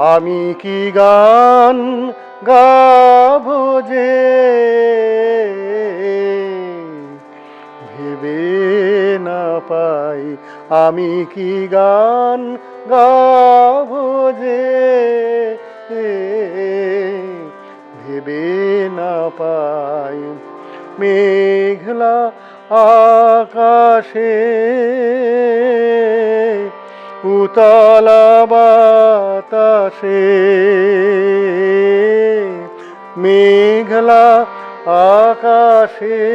আমি কি গান গাবো যে? ভেবে না পাই আমি কি গান গাবো যে? ভেবে না পাই মেঘলা আকাশে। উতলা বাতাসে মেঘলা আকাশে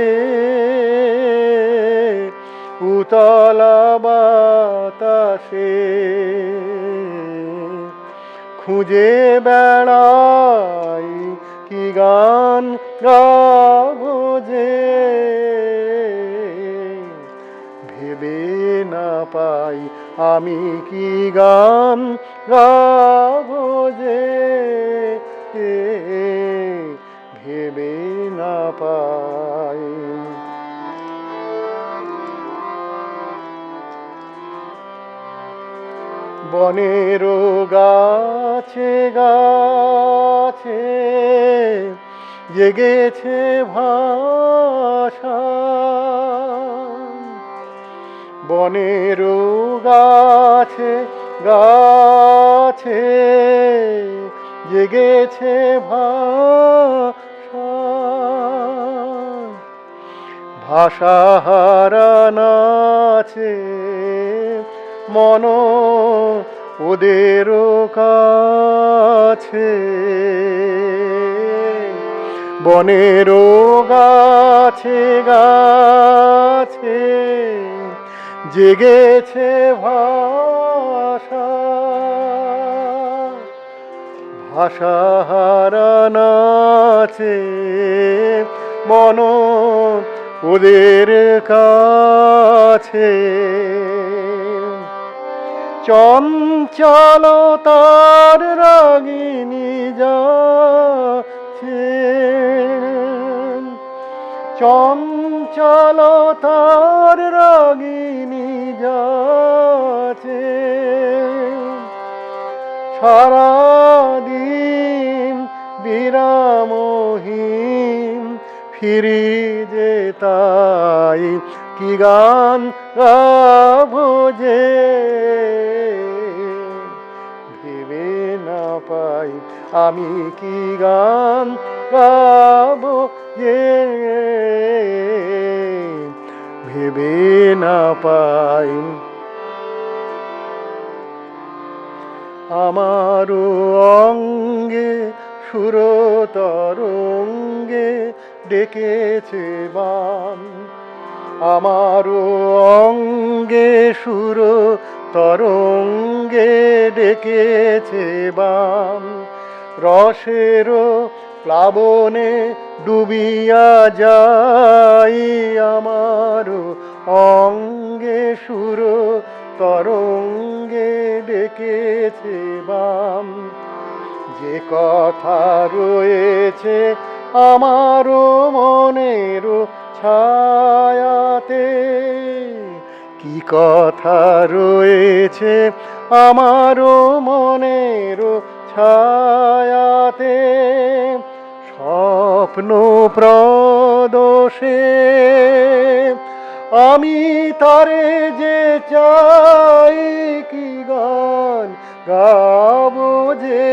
উতলা বাতাসে খুঁজে বেড়াই কি গান গাবো যে, ভেবে না পাই আমি কি গাম গাবো যে ভেবে না পাই? বনের গাছে গাছে জেগেছে ভাষা বনের গাছে গাছে জেগেছে ভাষা। হারানাছে মন ওদের কাছে। বনের গাছে গাছে জেগেছে ভাষা। ভাষা হারানাছে মন ওদের কাছে। চঞ্চলতার রাগিনী যাচ্ছে। চঞ্চলতার রাগিনী যাচ্ছে সারাদিন বিরামহীন ফিরি যে তাই কি গান যে ভেবে না পাই আমি কি গান গাবো যে ভেবে না পাই। আমারও অঙ্গে সুরতরঙ্গে ডেকেছে বাম আমারও অঙ্গে সুর তরঙ্গে ডেকেছে বাম রসেরও প্লাবনে ডুবিয়া যাই আমারও অঙ্গে সুর তরঙ্গে ডেকেছে বাম। যে কথা রয়েছে আমারও মনের ছায়াতে, কি কথা রয়েছে আমারও মনের ছায়াতে? স্বপ্ন প্রদোষে, আমি তারে যে চাই কি গান গাবো যে?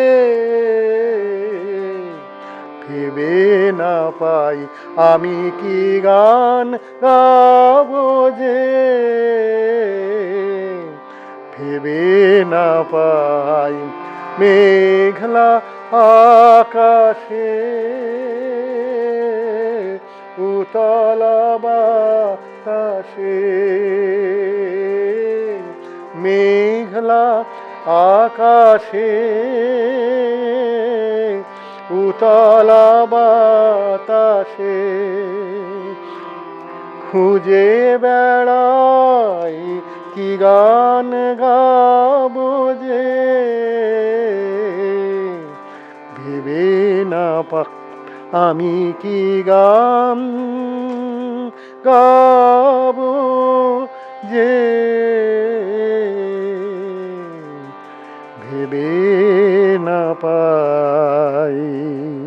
ভেবে না পাই আমি কি গান গাবো যে? ভেবে না পাই মেঘলা আকাশে। উতলা মেঘলা আকাশে। উতলা বাতাসে। খুঁজে বেড়াই কি গান গাবো যে? ভেবে না পা আমি কি গাম? গাবো